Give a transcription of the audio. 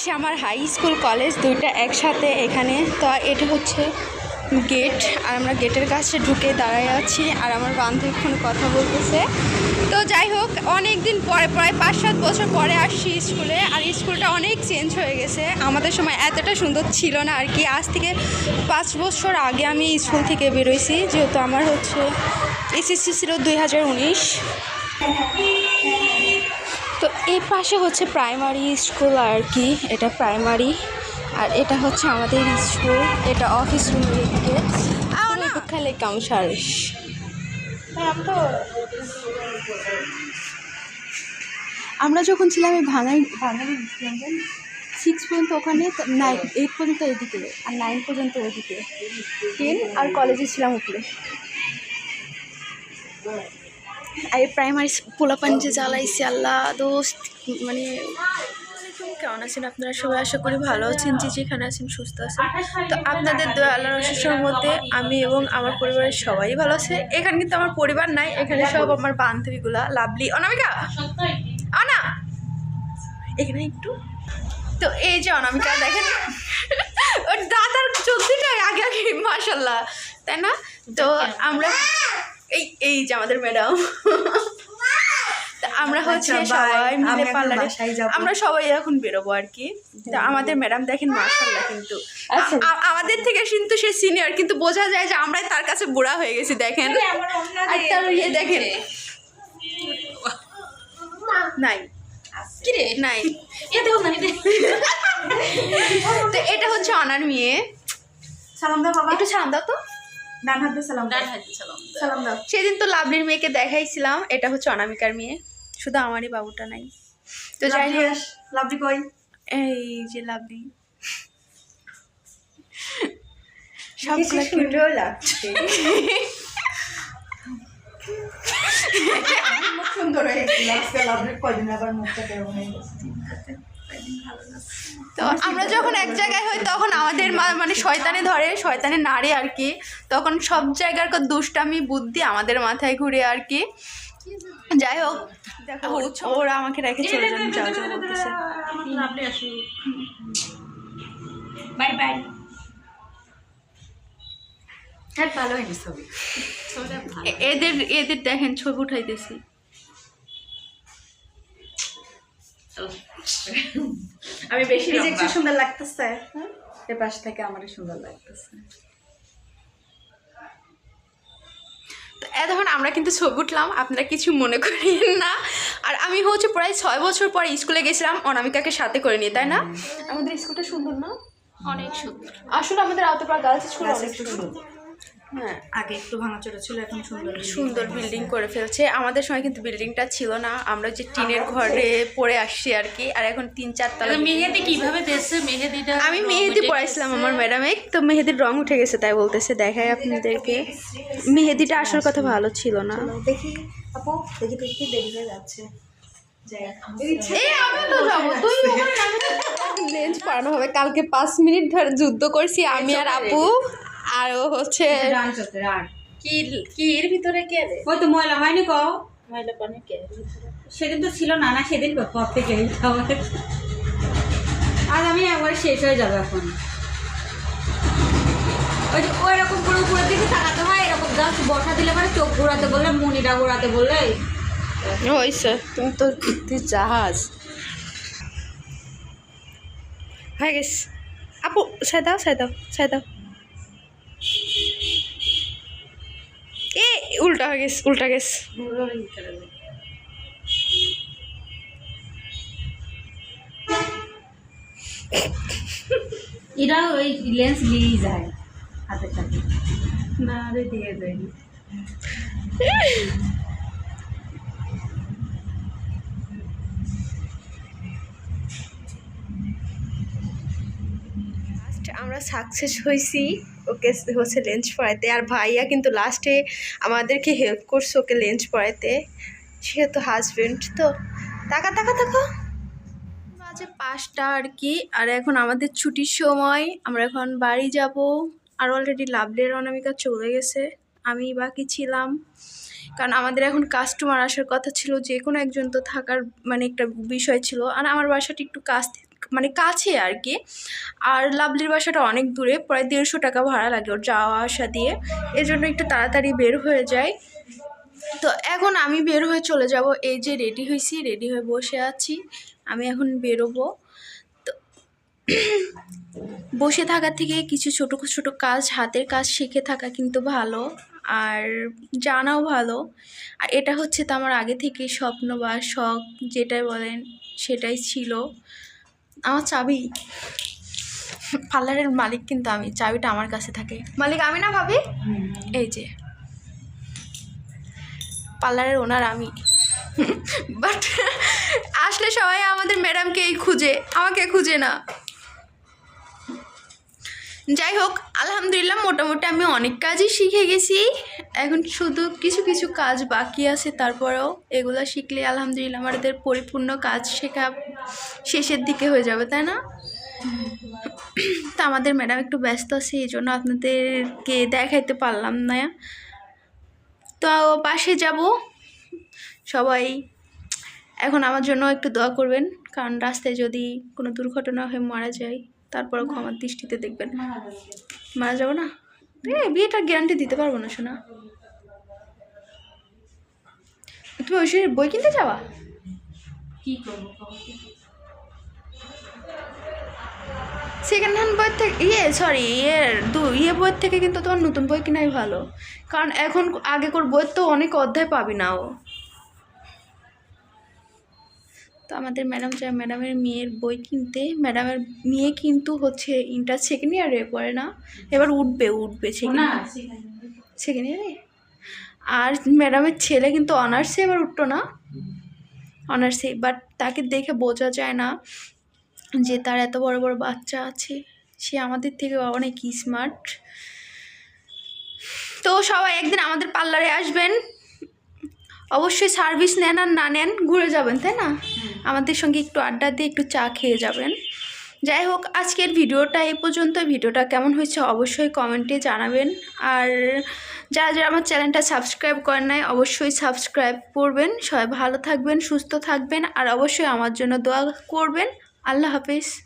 সে আমার high school college দুইটা একসাথে এখানে। তো এটা হচ্ছে গেট আর আমরা গেটের কাছে ঢুকে দাঁড়ায় আছি, আর আমার বান্ধবী কথা বলতেছে। তো যাই হোক অনেক দিন পরে, প্রায় পাঁচ সাত বছর পরে আসছি স্কুলে আর স্কুলটা অনেক চেঞ্জ হয়ে গেছে। আমাদের সময় এতটা সুন্দর ছিল না আর কি। আজ থেকে পাঁচ বছর আগে আমি স্কুল থেকে বেরোইছি, যেহেতু আমার হচ্ছে এসএসসি ছিল দুই হাজার উনিশ। এই পাশে হচ্ছে প্রাইমারি স্কুল আর কি এটা প্রাইমারি আর এটা হচ্ছে আমাদের স্কুল এটা অফিস রুমের দিকে। খালে কামসারিস আমরা যখন ছিলাম এই ভাঙাই ভাঙাই সিক্স পর্যন্ত ওখানে নাইন এইট পর্যন্ত এদিকে আর নাইন পর্যন্ত ওদিকে টেন আর কলেজে ছিলাম উপরে। আর প্রাইমারি পোলাপান যে জ্বালাইছে, আল্লাহ, দোস্ত মানে কেমন আছেন আপনারা? সবাই আশা করি ভালো আছেন, যে যেখানে আছেন সুস্থ আছেন। তো আপনাদের দোয়া আল্লাহ রসের মধ্যে আমি এবং আমার পরিবারের সবাই ভালো আছে। এখানে কিন্তু আমার পরিবার নাই, এখানে সব আমার বান্ধবীগুলা, লাভলি। অনামিকা! অনা! এখানে একটু। তো এই যে অনামিকা, দেখেন। ওর দাদার চলতিটা আগে আগে মাসাল্লাহ তাই না? তো আমরা এই এই যে আমাদের ম্যাডাম। আমরা হচ্ছে সবাই মিলে পার্লারে আমরা সবাই এখন বেরোবো আর কি। তো আমাদের ম্যাডাম দেখেন মার্শাল্লাহ কিন্তু। আচ্ছা। আমাদের থেকে কিন্তু সে সিনিয়র কিন্তু বোঝা যায় যে আমরাই তার কাছে বুড়া হয়ে গেছি দেখেন। আর তার ইয়ে দেখেন। নাই। কিরে? নাই। না তো এটা হচ্ছে অনার মেয়ে। সালাম দাও বাবা। একটু সালাম দাও তো। ডান হাত দিয়ে সালাম দাও। সালাম সালাম দাও। সেদিন তো লাভলির মেয়েকে দেখাইছিলাম এটা হচ্ছে অনামিকার মেয়ে। শুধু আমারই বাবুটা নাই। তো যাই লাভলি কই? এই যে লাভলি। সব সুন্দর লাগছে। সুন্দর হয়ে গেছে আজকে লাভলির কয়দিন আবার মুখটা কেমন হয়ে গেছে। তো আমরা যখন এক জায়গায় হই তখন আমাদের মা- মানে শয়তানে ধরে শয়তানে নাড়ে আর কি। তখন সব জায়গার কত দুষ্টামি বুদ্ধি আমাদের মাথায় ঘুরে আর কি। যাই হোক দেখো ওরা আমাকে রেখে চলে যান যাও যাও বলতেছে। Bye bye. হ্যাঁ এদের এদের দেখেন ছবি উঠাইতেছি। আমি বেশি এই যে একটু সুন্দর লাগতেছে এ পাশ থেকে আমারই সুন্দর লাগতেছে। তো এখন আমরা কিন্তু ছবি উঠলাম আপনারা কিছু মনে করেন না। আর আমি হচ্ছে প্রায় ছয় বছর পরে স্কুলে গেছিলাম অনামিকাকে সাথে করে নিয়ে তাই না? আমাদের স্কুলটা সুন্দর না? অনেক সুন্দর। আসলে আমাদের আওতাপাড়া গার্লস স্কুল অনেক সুন্দর। হ্যাঁ আগে একটু ভাঙাচোরা ছিল এখন সুন্দর সুন্দর বিল্ডিং করে ফেলছে। আমাদের সময় কিন্তু বিল্ডিংটা ছিল না। আমরা যে টিনের ঘরে পড়ে আসছি আর কি। আর এখন তিন চার তলা। মেহেদি কীভাবে দিয়েছে? মেহেদিটা আমি মেহেদি পড়াইছিলাম আমার ম্যাডামে। তো মেহেদির রং উঠে গেছে তাই বলতেছে দেখাই আপনাদেরকে। মেহেদিটা আসল কথা ভালো ছিল না। দেখি আপু দেখি দেখি দেরি যাচ্ছে। যাই হোক। এই আমি তো যাব তুই লেন্স পড়ানো হবে কালকে পাঁচ মিনিট ধরে যুদ্ধ করছি আমি আর আপু। আর ও হচ্ছে রান চলতে রান। কি কি এর ভিতরে কে রে? ওই তো ময়লা হয়নি ক মহিলা পানি কে? সেদিন তো ছিল না না সেদিন পর থেকে আজ আমি একবার শেষ হয়ে যাবে এখন। ওই যে ওই রকম করে উপরের দিকে তাকাতে হয় এরকম জাস্ট বসা দিলে মানে চোখ ঘোরাতে বললে মুনিটা ঘোরাতে বললে হয়েছে তুমি তো তুই জাহাজ। হয়ে গেছে। আপু সাই দাও সাই দাও সাই দাও এ উল্টা হয়ে গেছে উল্টা গেছে এরা ওই লেন্স দিয়েই যায় হাতের সাথে না আরে দিয়ে Last আমরা সাকসেস হয়েছি ওকে হচ্ছে লেন্স পড়াইতে আর ভাইয়া কিন্তু লাস্টে আমাদেরকে হেল্প করছে ওকে লেন্স পড়াইতে সে তো হাজবেন্ড তো টাকা টাকা টাকা বাজে পাঁচটা আর কি, আর এখন আমাদের ছুটির সময়, আমরা এখন বাড়ি যাব। আর অলরেডি লাভলের অনামিকা চলে গেছে, আমি বাকি ছিলাম। কারণ আমাদের এখন কাস্টমার আসার কথা ছিল, যে কোনো একজন তো থাকার মানে একটা বিষয় ছিল। আর আমার বাসাটি একটু কাছ মানে কাছে আর কি। আর লাভলির বাসাটা অনেক দূরে, প্রায় দেড়শো টাকা ভাড়া লাগে ওর যাওয়া আসা দিয়ে। এজন্য একটু তাড়াতাড়ি বের হয়ে যায় তো এখন আমি বের হয়ে চলে যাব। এই যে রেডি হয়েছি রেডি হয়ে বসে আছি। আমি এখন বেরোবো। তো বসে থাকার থেকে কিছু ছোট ছোট কাজ, হাতের কাজ শিখে থাকা কিন্তু ভালো। আর জানাও ভালো। আর এটা হচ্ছে তো আমার আগে থেকে স্বপ্ন বা শখ, যেটাই বলেন, সেটাই ছিল। আমার চাবি। পার্লারের মালিক কিন্তু আমি চাবিটা আমার কাছে থাকে। মালিক আমি না ভাবি? এই যে। পার্লারের ওনার আমি। বাট আসলে সবাই আমাদের ম্যাডামকেই খুঁজে আমাকে খুঁজে না। যাই হোক, আলহামদুলিল্লাহ মোটামুটি আমি অনেক কাজই শিখে গেছি। এখন শুধু কিছু কিছু কাজ বাকি আছে, তারপরেও এগুলো শিখলে আলহামদুলিল্লাহ আমাদের পরিপূর্ণ কাজ শেখা শেষের দিকে হয়ে যাবে, তাই না? তা আমাদের ম্যাডাম একটু ব্যস্ত আছে, এই জন্য আপনাদেরকে দেখাইতে পারলাম না। তো পাশে যাব। সবাই এখন আমার জন্য একটু দোয়া করবেন, কারণ রাস্তায় যদি কোনো দুর্ঘটনা হয়ে, মারা যায় তারপরও ক্ষমার দৃষ্টিতে দেখবেন। মারা যাব না? এ বিয়েটা গ্যারান্টি দিতে পারব না শোনা তুমি ওই বই কিনতে যাওয়া কি? সেকেন্ড হ্যান্ড বই থেকে ইয়ে সরি ইয়ের দু ইয়ে বইয়ের থেকে কিন্তু তোমার নতুন বই কেনাই ভালো। কারণ এখন আগেকার বইয়ের তো অনেক অধ্যায় পাবি না ও আমাদের ম্যাডাম চায় ম্যাডামের মেয়ের বই কিনতে ম্যাডামের মেয়ে কিন্তু হচ্ছে ইন্টার সেকেন্ড ইয়ারে পড়ে না এবার উঠবে উঠবে সেকেন্ড ইয়ারে আর ম্যাডামের ছেলে কিন্তু অনার্সে এবার উঠতো না। অনার্সে বাট তাকে দেখে বোঝা যায় না যে তার এত বড় বড় বাচ্চা আছে। সে আমাদের থেকে অনেক স্মার্ট তো সবাই একদিন আমাদের পার্লারে আসবেন। অবশ্যই সার্ভিস নেন আর না নেন ঘুরে যাবেন তাই না? আমাদের সঙ্গে একটু আড্ডা দিয়ে একটু চা খেয়ে যাবেন। যাই হোক আজকের ভিডিওটা এই পর্যন্ত ভিডিওটা কেমন হয়েছে অবশ্যই কমেন্টে জানাবেন। আর যারা যারা আমার চ্যানেলটা সাবস্ক্রাইব করেন নাই অবশ্যই সাবস্ক্রাইব করবেন। সবাই ভালো থাকবেন সুস্থ থাকবেন। আর অবশ্যই আমার জন্য দোয়া করবেন। আল্লাহ হাফিজ।